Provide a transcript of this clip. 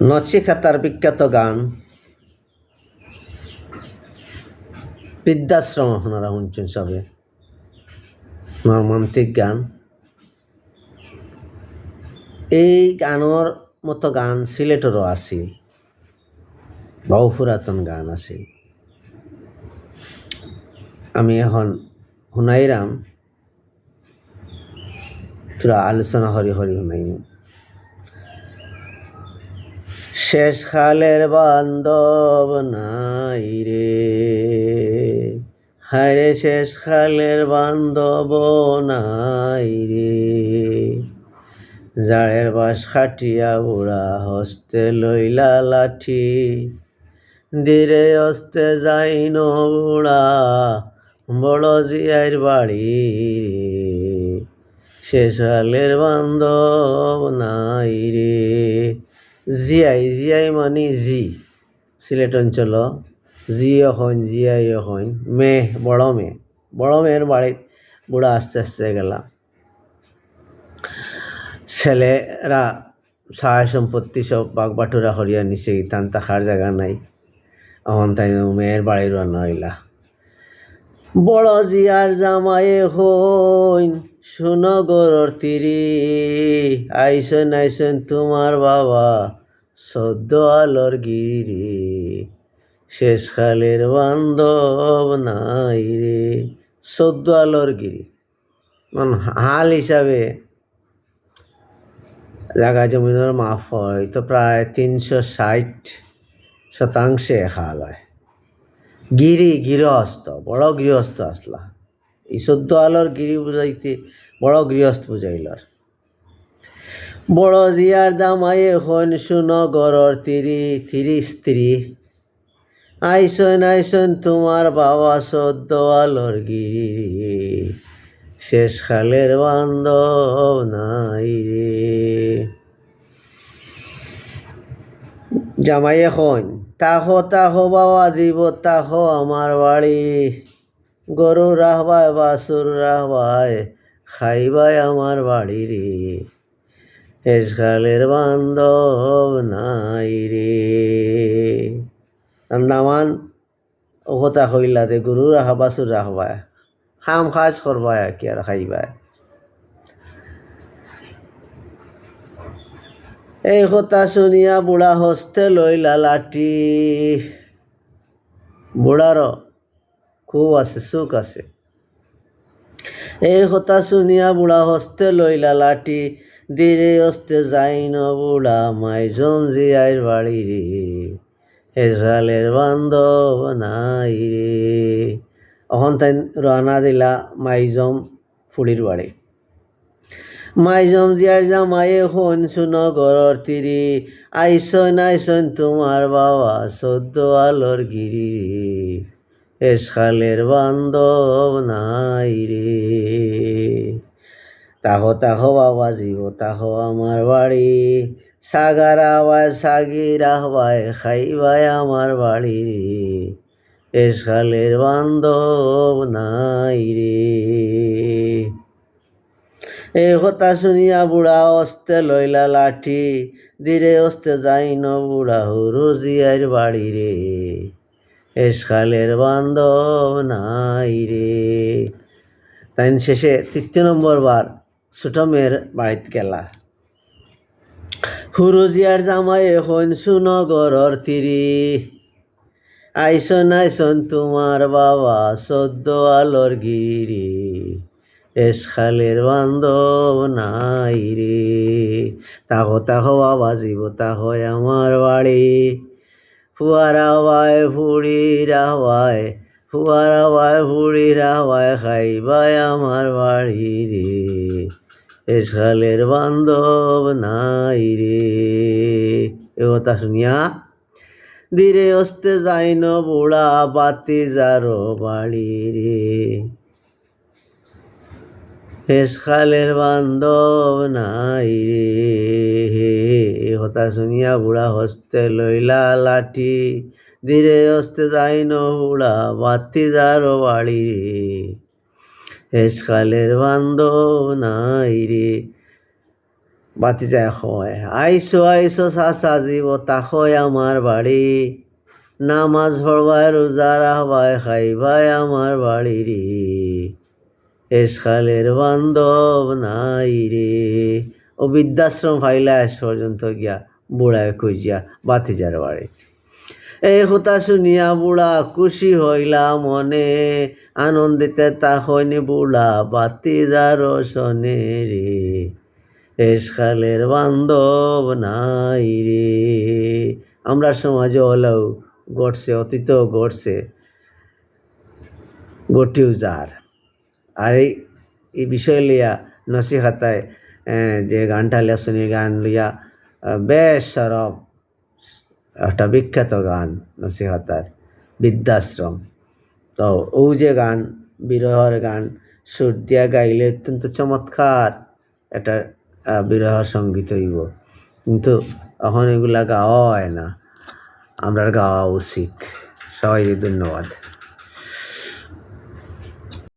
নচিকেতার বিখ্যাত গান। বৃদ্ধাশ্রম আপনারা শুনছেন সবে। মর্মান্তিক গান। এই গানৰ মতো গান সিলেটৰো আছিল বহু পুরাতন গান আছিল আমি এখন শুনাইরাম তোরা আলোচনা হরি হরি শুনাইম। শেষ খালের বান্ধব নাই রে। হায়রে শেষ খালের বান্ধব নাই রে। জাড়ের বাস খাটিয়া বুড়া হস্তে লইলা লাঠি। ধীরে হস্তে যাই বুড়া, বড় জিয়ার বাড়ি রে। শেষ খালের বান্ধব নাই রে। জিয়াই জিয়াই মানে জি। সিলেট অঞ্চল। জি হন জিয়াই হন মেয়ে বড় মেয়ে বড় মেয়ের বাড়িত বুড়া আস্তে আস্তে গেলাম ছেলেরা সহায় সম্পত্তি সব বাগবাটুরা হরিয়া নিছে। ইতান তাহার জায়গা নাই। এখন তাই মেয়ের বাড়ি রান্না হইলা। বড় জিয়ার জামায়ে হইন শুনো তিরি। আইসন আইসন তোমার বাবা। সদ্য আলোর গিরি, শেষ খালের বান্ধব নাই রে। সদ্য আলোর গিরি। মানে হাল হিসাবে জায়গা জমিনের মাফ হয় তো প্রায় তিনশো ষাট শতাংশে হাল হয়। গিরি গৃহস্থ, বড় গৃহস্থ আসলা। এই সদ্য আলোর গিরি বুঝাইতে বড় গৃহস্থ বুঝাইলর। বড় জিয়ার দামায়ে হন শুন গরর তিরি তিরি স্ত্রী। আইসন আইসন তোমার বাবা সদ্য আলোর গিরি। শেষ খালের বান্ধব নাই রে। জামাই এখন, তাহ তাহ বাবা দিব, তাহ আমার বাড়ি। গরু রাহবায় বাসুর রাহবায় খাইবাই আমার বাড়ি রে। খালের বান্ধব নাই রে। আন্দামান ও কথা হইলা দে গরু রাহা বাসুর রাহবায় খাম খাজ করবায় কি আর খাইবায় এই কথা শুনিয়া বুড়া হস্তে লইলা লাঠি। বুড়ারও খুব আছে, সুখ আছে। এই কথা শুনিয়া বুড়া হস্তে লইলা লাঠি। ধীরে হস্তে যাই ন বুড়া মাইজন জিয়াইর বাড়ি রে। হেসালের বান্ধব নাই রে। অহন তাই রানা দিলা মাইজম ফুড়ির বাড়ি। মাইজম জিয়ার জামায়ে হন শুন গরর তিরি। আইসন আইসন তোমার বাবা সদ্য আলোর গিরি রে। এসখালের বান্ধব নাই রে। তাহ তাহ বাবা জীব, তাহ আমার বাড়ি। সাগার আওয়াজ সাগির আহবায় খাইবাই আমার বাড়ি রে। এসখালের বান্ধব নাই রে। এই কথা শুনিয়া বুড়া অস্তে লইলা লাঠি, ধীরে অস্তে যাই ন বুড়া হুরু জিয়ার বাড়ি রে। এসখালের বান্ধব নাই রে। তাই শেষে তৃতীয় নম্বর বার ছোট মেয়ের গেলা। হুরুজিয়ার জামাই এখন শুনো গরর তিরি আইসন আইসন তোমার বাবা সদ্য আলোর গিরি এসখালের বান্ধব নাই রে তাহ তাহ বাবা জীব তাহ আমার বাড়ি ফুয়ারা বায় ফুড়ি রাহবায় ফুয়ারা বায় ফুড়ি খাই খাইবাই আমার বাড়ি রে। এসালের বান্ধব নাই রে। এ কথা শুনিয়া ধীরে অস্তে যাইন বুড়া বাতি যারো বাড়ি রে। শেষ খালের বান্ধব নাই রে। কথা শুনিয়া বুড়া হস্তে লইলা লাঠি। ধীরে হস্তে যাই ন বুড়া বাতি যারো বাড়ি রে। শেষ খালের বান্ধব নাই রে। বাতি যায় হয়। আইসো আইসো সাসা জীব তাকয় আমার বাড়ি। নামাজ পড়বায় রোজা রাহবায় খাইবাই আমার বাড়ি রে। এসখালের বান্ধব নাই রে। ও বৃদ্ধাশ্রম ফাইলা আস পর্যন্ত গিয়া বুড়ায় খুঁজিয়া বাতিজার বাড়ি। এই কথা শুনিয়া বুড়া খুশি হইলা মনে, আনন্দিতে তা হয়নি বুড়া বাতিজার শনে রে। এসখালের বান্ধব নাই রে। আমরা সমাজে হলেও ঘটছে অতীত ঘটছে গটিও যার। আর এই এই বিষয় লইয়া নসিহাতায় যে গানটা লেসনি গান লইয়া বেশ সরব, একটা বিখ্যাত গান নসিহাতার, বৃদ্ধাশ্রম। তো ও যে গান, বিরহর গান, সুর দিয়া গাইলে অত্যন্ত চমৎকার একটা বিরহ সংগীত হইব। কিন্তু এখন এগুলা গাওয়া হয় না। আমরা গাওয়া উচিত। সবাই ধন্যবাদ।